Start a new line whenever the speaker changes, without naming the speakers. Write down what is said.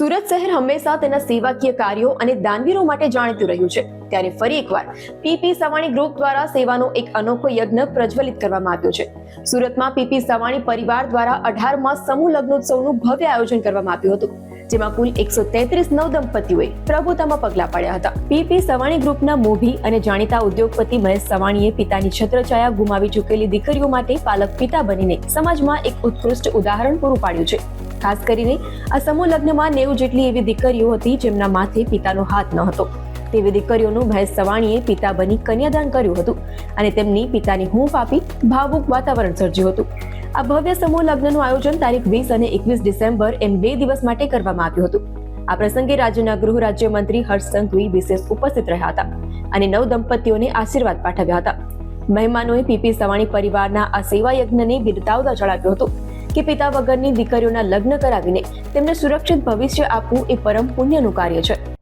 સુરત શહેર હંમેશા તેના સેવાકીય કાર્યો અને દાનવીરો માટે જાણીતું રહ્યું છે. ત્યારે ફરી એકવાર પીપી સવાણી ગ્રુપ દ્વારા સેવાનો એક અનોખો યજ્ઞ પ્રજ્વલિત કરવામાં આવ્યો છે. સુરતમાં પીપી સવાણી પરિવાર દ્વારા અઢારમાં સમૂહ લગ્નોત્સવનું ભવ્ય આયોજન કરવામાં આવ્યું હતું, જેમાં કુલ એકસો તેત્રીસ નવ દંપતીઓએ પ્રભુતામાં પગલા પાડ્યા હતા. પીપી સવાણી ગ્રુપના મોભી અને જાણીતા ઉદ્યોગપતિ મહેશ સવાણીએ પિતાની છત્રછાયા ગુમાવી ચૂકેલી દીકરીઓ માટે પાલક પિતા બનીને સમાજમાં એક ઉત્કૃષ્ટ ઉદાહરણ પૂરું પાડ્યું છે. ખાસ કરીને આ સમૂહ લગ્નમાં નેવું જેટલી એવી દીકરીઓ હતી જેમના માથે પિતાનો હાથ ન હતો તેવી દીકરીઓનું મહેશ સવાણીએ પિતા બની કન્યાદાન કર્યું હતું અને તેમની પિતાની હૂંફ આપી ભાવુક વાતાવરણ સર્જ્યું હતું. આ ભવ્ય સમૂહ લગ્નનું આયોજન તારીખ વીસ અને એકવીસ ડિસેમ્બર એમ બે દિવસ માટે કરવામાં આવ્યું હતું. આ પ્રસંગે રાજ્યના ગૃહ રાજ્યમંત્રી હર્ષ સંઘવી વિશેષ ઉપસ્થિત રહ્યા હતા અને નવ દંપતીઓને આશીર્વાદ પાઠવ્યા હતા. મહેમાનોએ પીપી સવાણી પરિવારના આ સેવા યજ્ઞને બિરદાવતા જણાવ્યું હતું. કે પિતા વગરની દીકરીઓના લગ્ન કરાવીને તેમને સુરક્ષિત ભવિષ્ય આપવું એ પરમ પુણ્યનું કાર્ય છે.